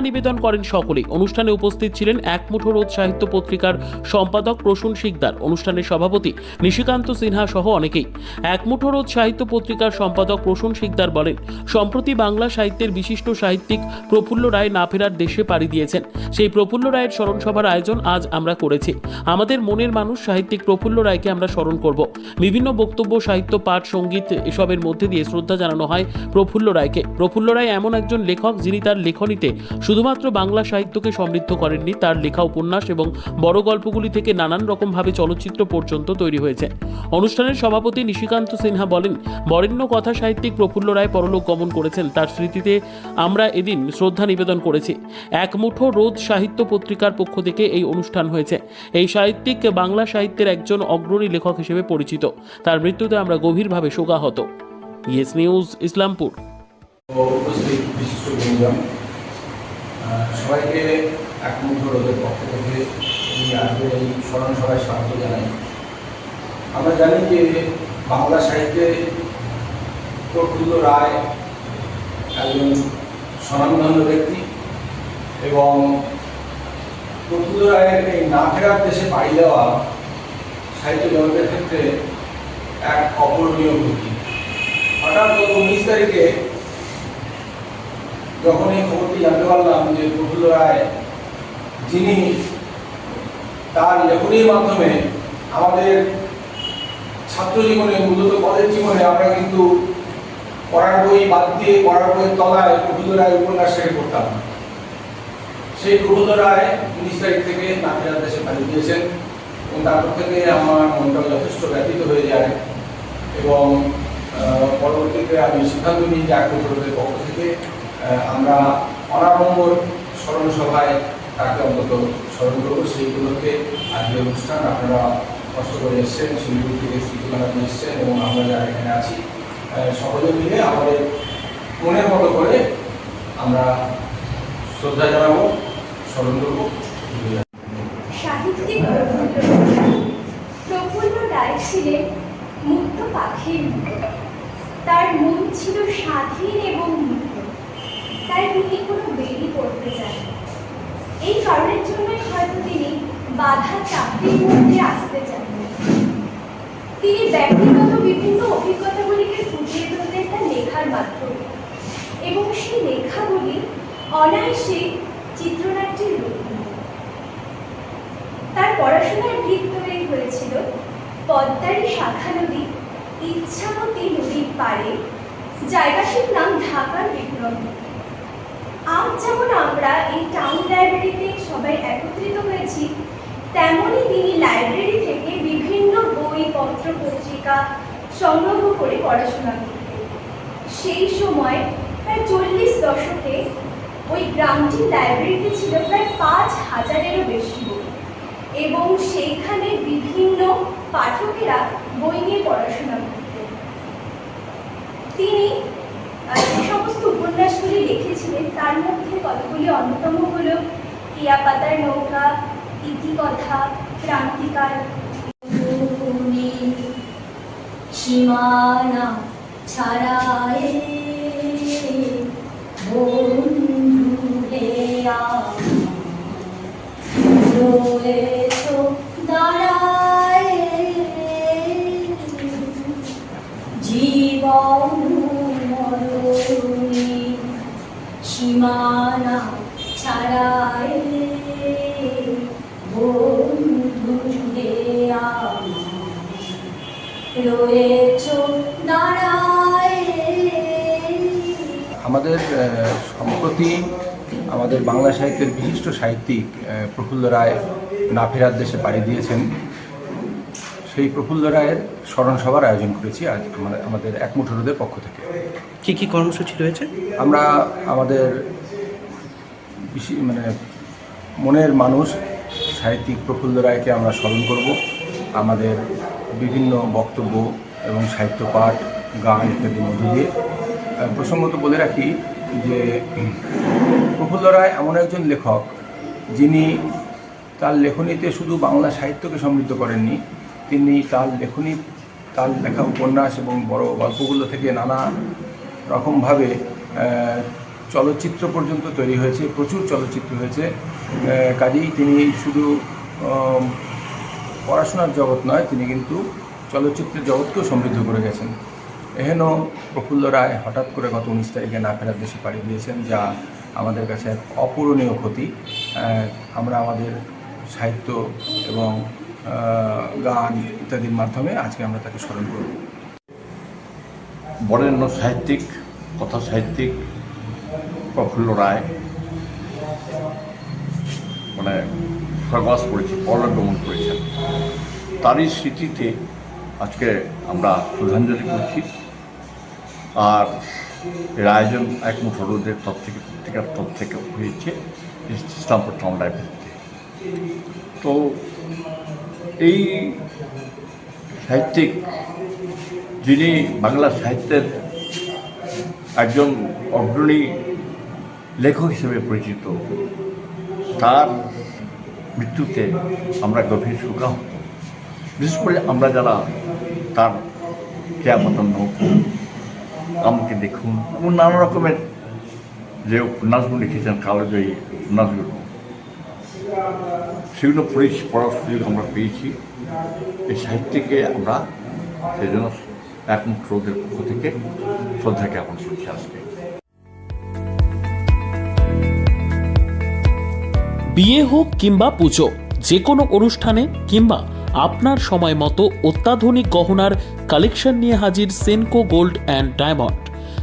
নিবেদন করেন সকলেই। অনুষ্ঠানে উপস্থিত ছিলেন এক মুঠো রোদ সাহিত্য পত্রিকার সম্পাদক প্রসূন শিকদার। অনুষ্ঠানের সভাপতি নিশিকান্ত সিনহা সহ অনেকেই। এক মুঠো রোদ সাহিত্য পত্রিকার সম্পাদক প্রসূন শিকদার বলেন, সম্প্রতি বাংলা সাহিত্যের বিশিষ্ট সাহিত্যিক প্রফুল্ল রায় না ফেরার দেশে পাড়ি দিয়েছেন। সেই প্রফুল্ল রায়ের স্মরণ সভার আয়োজন আজ আমরা করেছি। আমাদের মনের মানুষ সাহিত্যিক প্রফুল্ল রায়কে আমরা স্মরণ করব। বিভিন্ন বক্তব্য, সাহিত্য, পাঠ, সংগীত এসবের মধ্যে দিয়ে শ্রদ্ধা জানানো হয় প্রফুল্ল রায়কে। প্রফুল্ল রায় এমন একজন লেখক যিনি তার লেখনীতে শুধুমাত্র বাংলা সাহিত্যকে সমৃদ্ধ করেননি, তার লেখা উপন্যাস এবং বড় গল্পগুলি থেকে নানান রকমভাবে চলচ্চিত্র পর্যন্ত তৈরি হয়েছে। অনুষ্ঠানের সভাপতি নিশিকান্ত সিনহা বলেন, বরেণ্য কথা সাহিত্যিক প্রফুল্ল রায় পরলোক গমন করেছেন। তার স্মৃতিতে আমরা এদিন শ্রদ্ধা নিবেদন করেছি। এক মুঠো রোদ সাহিত্য পত্রিকার পক্ষ থেকে এই অনুষ্ঠান হয়েছে। এই সাহিত্যিক বাংলা সাহিত্যের একজন অগ্রণী লেখক হিসেবে পরিচিত। তার মৃত্যুতে আমরা গভীরভাবে শোকাহত। ইয়েস নিউজ, ইসলামপুর ও উপস্থিত বিশিষ্ট গুণজন সবাইকে একমুঠো রোদের পক্ষ থেকে এই আজকের এই স্মরণ সভায় স্বাগত জানাই। আমরা জানি যে বাংলা সাহিত্যে প্রফুল্ল রায় একজন স্বনামধন্য ব্যক্তি এবং প্রফুল্ল রায়ের এই না ফেরার দেশে পাড়ি দেওয়া সাহিত্য জগতের ক্ষেত্রে এক অপূরণীয় ক্ষতি হঠাৎ গত উনিশ তারিখে যখন এই খবরটি জানতে পারলাম যে প্রফুল্ল রায়, যিনি তার লেখনীর মাধ্যমে আমাদের ছাত্র জীবনে, মূলত কলেজ জীবনে আমরা কিন্তু পড়ার বই বাদ দিয়ে পড়ার বইয়ের তলায় প্রফুল্ল রায় উপন্যাস শেষ করতাম। সেই প্রফুল্ল রায় উনিশ তারিখ থেকে নাথিরার দেশে পাঠিয়ে দিয়েছেন এবং তারপর থেকে আমার মনটা যথেষ্ট ব্যথিত হয়ে যায় এবং পরবর্তীতে আমি সিদ্ধান্ত নিই যে আগ্রহের পক্ষ থেকে আমরা অনাড়ম্বর স্মরণ সভায় তাকে অন্তত স্মরণ করব। সেই উপলক্ষে আজকের অনুষ্ঠান আপনারা কষ্ট করে এসছেন, শিলিগুড়ি থেকে আপনি এসছেন এবং আমরা যারা এখানে আছি সকলে মিলে আমাদের মনের মতো করে আমরা শ্রদ্ধা জানাব, স্মরণ করব। প্রফুল্ল রায় ছিলেন মুক্ত পাখির তার মন ছিল স্বাধীন এবং মুক্ত। তাই তিনি কোনো বেরি পড়তে চান এই কারণের জন্যই হয়তো তিনি বাধা চাকরির মধ্যে আসতে চান তিনি ব্যক্তিগত বিভিন্ন অভিজ্ঞতাগুলিকে ফুটিয়ে তুলতেন তার লেখার মাধ্যমে। এবং সেই লেখাগুলি অনায়াসে চিত্রনাট্যের রূপ তার পড়াশোনার ভিত তৈরি হয়েছিল পদ্মারী শাখা নদী ইচ্ছামতী নদীর পাড়ে, জায়গাটির নাম ঢাকার বিক্রম আজ যেমন আমরা এই টাউন লাইব্রেরিতে সবাই একত্রিত হয়েছি, তেমনই তিনি লাইব্রেরি থেকে বিভিন্ন বই, পত্র, পত্রিকা সংগ্রহ করে পড়াশোনা করতেন। সেই সময় প্রায় চল্লিশ দশকে ওই গ্রামটির লাইব্রেরিতে ছিল প্রায় পাঁচ হাজারেরও বেশি বই এবং সেইখানে বিভিন্ন পাঠকেরা বই নিয়ে পড়াশোনা করতেন। তিনি উপন্যাসগুলি লিখেছিলেন তার মধ্যে কতগুলি অন্যতম হল পাতার নৌকা, ইতিকথা ক্রান্তিকাল সীমানা ছাড়ায়ে বন্ধু হে সীমানা ছাড়ায় বন্ধু হে রয়েছ আমাদের সম্প্রতি আমাদের বাংলা সাহিত্যের বিশিষ্ট সাহিত্যিক প্রফুল্ল রায় না ফেরার দেশে পাড়ি দিয়েছেন। সেই প্রফুল্ল রায়ের স্মরণ সভার আয়োজন করেছি আজ আমাদের আমাদের একমুঠো রোদের পক্ষ থেকে। কি কি কর্মসূচি রয়েছে? আমরা আমাদের মানে মনের মানুষ সাহিত্যিক প্রফুল্ল রায়কে আমরা স্মরণ করব। আমাদের বিভিন্ন বক্তব্য এবং সাহিত্য পাঠ গান ইত্যাদির মধ্য দিয়ে। প্রসঙ্গত বলে রাখি যে প্রফুল্ল রায় এমন একজন লেখক যিনি তার লেখনীতে শুধু বাংলা সাহিত্যকে সমৃদ্ধ করেননি তিনি তার লেখনী, তার লেখা উপন্যাস এবং বড় গল্পগুলো থেকে নানা রকমভাবে চলচ্চিত্র পর্যন্ত তৈরি হয়েছে, প্রচুর চলচ্চিত্র হয়েছে। কাজেই তিনি শুধু পড়াশোনার জগৎ নয়, তিনি কিন্তু চলচ্চিত্রের জগৎকেও সমৃদ্ধ করে গেছেন। এহেন প্রফুল্ল রায় হঠাৎ করে গত উনিশ তারিখে না ফেরার দেশে পাড়ি দিয়েছেন, যা আমাদের কাছে এক অপূরণীয় ক্ষতি। আমরা আমাদের সাহিত্য এবং গান ইত্যাদির মাধ্যমে আজকে আমরা তাকে স্মরণ করব। বরেণ্য সাহিত্যিক, কথা সাহিত্যিক প্রফুল্ল রায় মানে স্বর্গবাস করেছে, পরলোকগমন করেছেন। তারই স্মৃতিতে আজকে আমরা শ্রদ্ধাঞ্জলি করছি। আর এর আয়োজন এক মুঠো রোদের তরফ থেকে, পত্রিকার তরফ থেকে হয়েছে ইসলামপুর টাউন লাইব্রেরিতে। তো এই সাহিত্যিক যিনি বাংলা সাহিত্যের একজন অগ্রণী লেখক হিসেবে পরিচিত, তার মৃত্যুতে আমরা গভীর শোকাহত বিশেষ করে আমরা যারা তার কেয়ামতন আমাকে দেখুন, এবং নানা রকমের যে উপন্যাসগুলো লিখেছেন, কালজয়ী উপন্যাসগুলো। সেগুলো পড়ে পড়ার সুযোগ আমরা পেয়েছি। এই সাহিত্যকে আমরা সেই জন্য একমুখ রোদের পক্ষ থেকে শ্রদ্ধা জ্ঞাপন করছি আজকে। বিয়ে হোক কিংবা পুজো, যে কোনো অনুষ্ঠানে কিংবা আপনার সময় মতো অত্যাধুনিক গহনার কালেকশন নিয়ে হাজির সেনকো গোল্ড অ্যান্ড ডায়মন্ড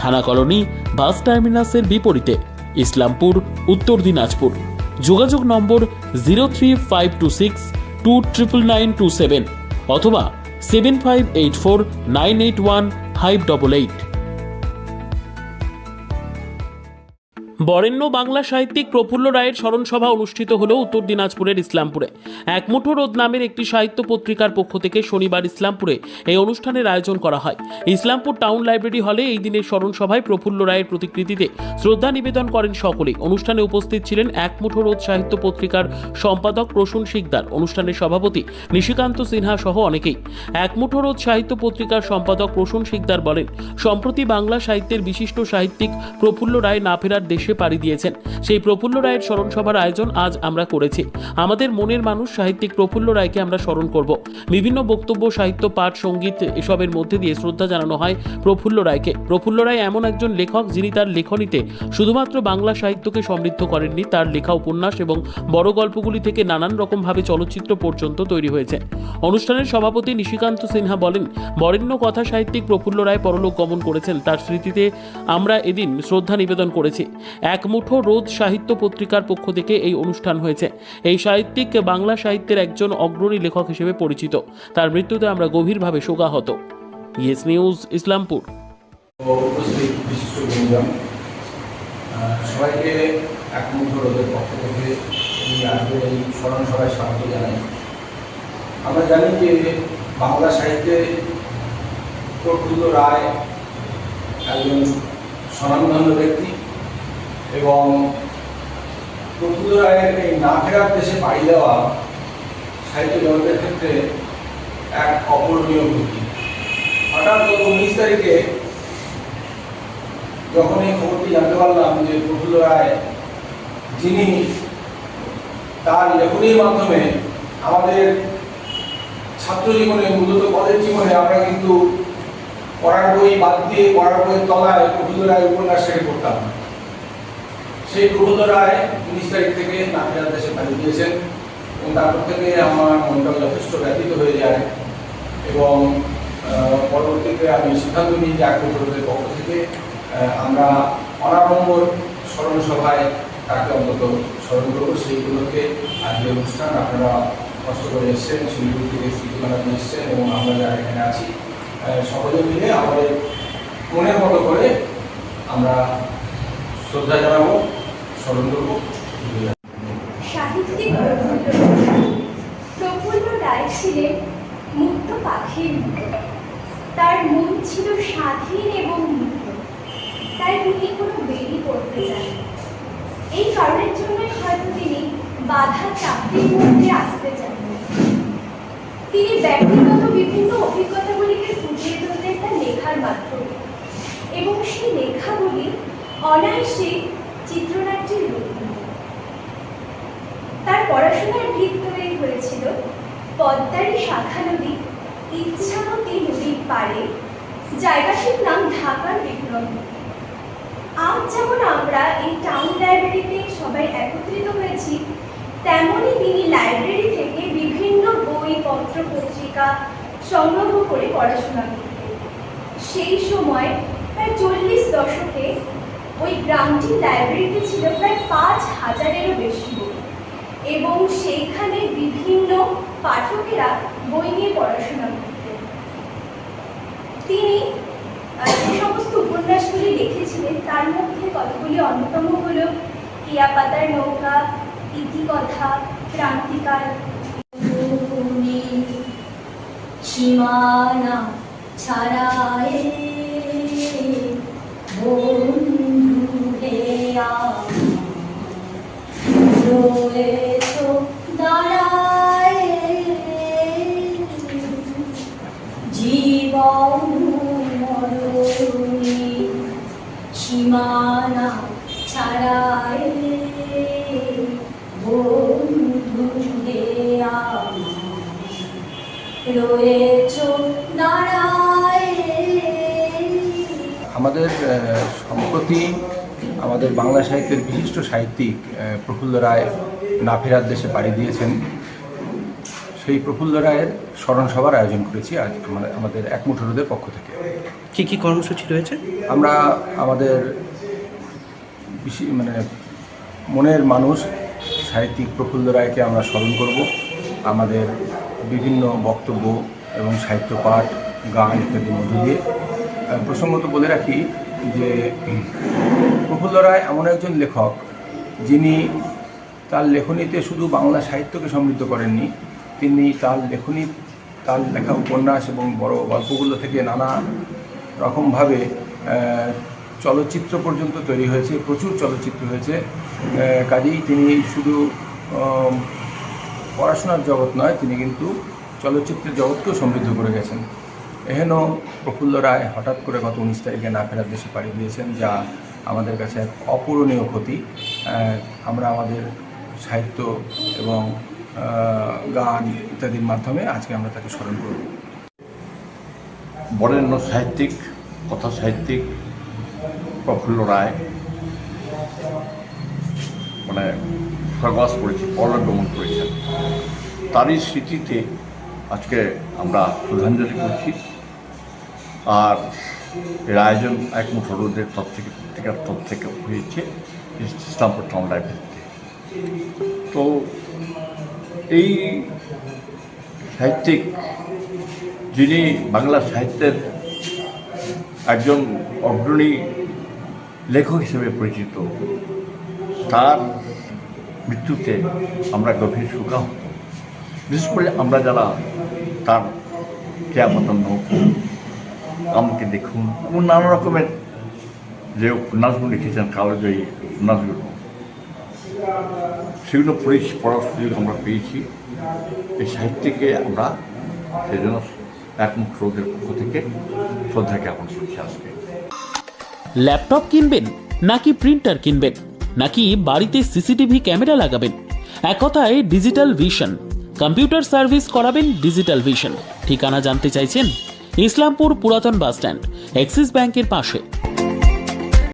থানা কলোনি বাস টার্মিনাসের বিপরীতে, ইসলামপুর, উত্তর দিনাজপুর। যোগাযোগ নম্বর zero three five two six two triple nine two seven অথবা seven five eight four nine eight one five double eight. বরেণ্য বাংলা সাহিত্যিক প্রফুল্ল রায়ের স্মরণ সভা অনুষ্ঠিত হল উত্তর দিনাজপুরের ইসলামপুরে। একমুঠো রোদ নামের একটি সাহিত্য পত্রিকার পক্ষ থেকে শনিবার ইসলামপুরে এই অনুষ্ঠানের আয়োজন করা হয়। ইসলামপুর টাউন লাইব্রেরি হলে এই দিনের স্মরণ সভায় প্রফুল্ল রায়ের প্রতিকৃতিতে শ্রদ্ধা নিবেদন করেন সকলেই। অনুষ্ঠানে উপস্থিত ছিলেন একমুঠো রোদ সাহিত্য পত্রিকার সম্পাদক প্রসূন শিকদার। অনুষ্ঠানের সভাপতি নিশিকান্ত সিনহা সহ অনেকেই। একমুঠো রোদ সাহিত্য পত্রিকার সম্পাদক প্রসূন শিকদার বলেন, সম্প্রতি বাংলা সাহিত্যের বিশিষ্ট সাহিত্যিক প্রফুল্ল রায় না ফেরার দেশে পাড়ি দিয়েছেন। সেই প্রফুল্ল রায়ের স্মরণ সভার আয়োজন আজ আমরা করেছি। আমাদের মনের মানুষ সাহিত্যিক প্রফুল্ল রায়কে আমরা স্মরণ করব। বিভিন্ন বক্তব্য, সাহিত্য, পাঠ, সংগীত এসবের মধ্যে দিয়ে শ্রদ্ধা জানানো হয় প্রফুল্ল রায়কে। প্রফুল্ল রায় এমন একজন লেখক যিনি তার লেখনীতে শুধুমাত্র বাংলা সাহিত্যকে সমৃদ্ধ করেননি, তার লেখা উপন্যাস এবং বড় গল্পগুলি থেকে নানান রকমভাবে চলচ্চিত্র পর্যন্ত তৈরি হয়েছে। অনুষ্ঠানের সভাপতি নিশিকান্ত সিনহা বলেন, বরেণ্য কথা সাহিত্যিক প্রফুল্ল রায় পরলোক গমন করেছেন। তার স্মৃতিতে আমরা এদিন শ্রদ্ধা নিবেদন করেছি। এক মুঠো রোদ সাহিত্য পত্রিকার পক্ষ থেকে এই অনুষ্ঠান হয়েছে। এই সাহিত্যিক বাংলা সাহিত্যের একজন অগ্রণী লেখক হিসেবে পরিচিত। তার মৃত্যুতে আমরা গভীরভাবে শোকাহত। Yes news, Islampur. সবাইকে একমুখ রোদের পক্ষ থেকে এই স্মরণ সভায় স্বাগত জানাই। আমরা জানি যে বাংলা সাহিত্যে প্রফুল্ল রায় একজন স্বনামধন্য ব্যক্তি। এবং প্রফুল্ল রায়ের এই না ফেরার দেশে পাড়ি দেওয়া সাহিত্য জগতের ক্ষেত্রে এক অপূরণীয় ক্ষতি হঠাৎ গত উনিশ তারিখে যখন এই খবরটি জানতে পারলাম যে প্রফুল্ল রায় যিনি তার লেখনীর মাধ্যমে আমাদের ছাত্র জীবনে মূলত কলেজ জীবনে আমরা কিন্তু পড়ার বই বাদ দিয়ে পড়ার বইয়ের তলায় প্রফুল্ল রায় উপন্যাস উপন্যাসটাকে পড়তাম সেই প্রফুল্ল রায় উনিশ তারিখ থেকে নাকিরার দেশে পাড়ি দিয়েছেন এবং তারপর থেকে আমার মনটা যথেষ্ট ব্যথিত হয়ে যায় এবং পরবর্তীতে আমি সিদ্ধান্ত নিই যে আগ্রহের পক্ষ থেকে আমরা অনাড়ম্বর স্মরণ সভায় তাকে অন্তত স্মরণ করব। সেইগুলোকে আজকে অনুষ্ঠান আপনারা কষ্ট করে এসছেন, শিলিগুড়ি থেকে স্মৃতিমালা নিয়ে এসছেন এবং আমরা যারা এখানে আছি সকলে মিলে আমাদের মনের মতো করে আমরা শ্রদ্ধা জানাব। স্মরণ করব সাহিত্যিক প্রফুল্ল রায়। ছিলেন মুক্ত পাখির তার মন ছিল স্বাধীন এবং মুক্ত। তাই তিনি কোনো বেরি পড়তে চান এই কারণের জন্যই হয়তো তিনি বাধা চাকরির মধ্যে আসতে চান তিনি ব্যক্তিগত বিভিন্ন অভিজ্ঞতাগুলিকে ফুটিয়ে তুলতেন তার লেখার মাধ্যমে। এবং সেই লেখাগুলি অনায়াসে চিত্রনাট্যের রূপ। তার পড়াশোনার ভিত তৈরি হয়েছিল পদ্মারি শাখা নদী ইচ্ছামতী নদীর পাড়ে জায়গাটির নাম ঢাকার বিক্রম আজ যেমন আমরা এই টাউন লাইব্রেরিতে সবাই একত্রিত হয়েছি, তেমনই তিনি লাইব্রেরি থেকে বিভিন্ন বই, পত্র, পত্রিকা সংগ্রহ করে পড়াশোনা করতেন সেই সময় প্রায় চল্লিশ দশকে ওই গ্রামটির লাইব্রেরিতে ছিল প্রায় পাঁচ হাজারেরও বেশি বই। এবং সেইখানে বিভিন্ন পাঠকেরা বই নিয়ে পড়াশোনা করতেন। তিনি যে সমস্ত উপন্যাসগুলি লিখেছিলেন তার মধ্যে কতগুলি অন্যতম হল টিয়াপাতার নৌকা, ইতিকথা, ক্রান্তিকাল, সীমানা ছাড়ায় জীবন মরণী সীমানা ছাড়ায় বন্ধু হে রয়েছ দাঁড়ায় আমাদের সম্প্রতি আমাদের বাংলা সাহিত্যের বিশিষ্ট সাহিত্যিক প্রফুল্ল রায় না ফেরার দেশে পাড়ি দিয়েছেন। সেই প্রফুল্ল রায়ের স্মরণ সভার আয়োজন করেছি আজ আমাদের- আমাদের একমুঠো রোদের পক্ষ থেকে। কি কি কর্মসূচি রয়েছে? আমরা আমাদের বিশি- মানে মনের মানুষ সাহিত্যিক প্রফুল্ল রায়কে আমরা স্মরণ করব। আমাদের বিভিন্ন বক্তব্য এবং সাহিত্য পাঠ গান ইত্যাদির মধ্য দিয়ে। প্রসঙ্গত বলে রাখি যে প্রফুল্ল রায় এমন একজন লেখক যিনি তার লেখনীতে শুধু বাংলা সাহিত্যকে সমৃদ্ধ করেননি, তিনি তার লেখনী, তার লেখা উপন্যাস এবং বড় গল্পগুলো থেকে নানা রকমভাবে চলচ্চিত্র পর্যন্ত তৈরি হয়েছে, প্রচুর চলচ্চিত্র হয়েছে। কাজেই তিনি শুধু পড়াশোনার জগৎ নয়, তিনি কিন্তু চলচ্চিত্রের জগৎকেও সমৃদ্ধ করে গেছেন। এহেন প্রফুল্ল রায় হঠাৎ করে গত উনিশ তারিখে না ফেরার দেশে পাড়ি দিয়েছেন, যা আমাদের কাছে এক অপূরণীয় ক্ষতি। আমরা আমাদের সাহিত্য এবং গান ইত্যাদির মাধ্যমে আজকে আমরা তাকে স্মরণ করব। বরেণ্য সাহিত্যিক, কথা সাহিত্যিক প্রফুল্ল রায় মানে স্বর্গবাস করেছে পরলোকগমন করেছেন। তারই স্মৃতিতে আজকে আমরা শ্রদ্ধাঞ্জলি করছি। আর এর আয়োজন এক মুঠো রোদের তরফ থেকে তরফ থেকে হয়েছে, ইসলামপুর টাউন লাইব্রেরিতে তো এই সাহিত্যিক যিনি বাংলা সাহিত্যের একজন অগ্রণী লেখক হিসেবে পরিচিত, তার মৃত্যুতে আমরা গভীর শোকাহত বিশেষ করে আমরা যারা তার কেয়ামতন নৌকো আমাকে দেখুন, এবং নানা রকমের যে উপন্যাসগুলো লিখেছেন কালোজয়ী উপন্যাসগুলো সেগুলো পড়ে পড়ার সুযোগ আমরা পেয়েছি। এই সাহিত্যকে আমরা সেই জন্য একমুখ রোগের পক্ষ থেকে শ্রদ্ধা জ্ঞাপন করছি আজকে। ল্যাপটপ কিনবেন নাকি প্রিন্টার কিনবেন নাকি বাড়িতে সিসিটিভি ক্যামেরা লাগাবেন? এক কথায় ডিজিটাল ভিশন, কম্পিউটার সার্ভিস করাবেন ডিজিটাল ভিশন। ঠিকানা জানতে চাইছেন ইসলামপুর পুরাতন বাস স্ট্যান্ড এক্সিস ব্যাংকের পাশে।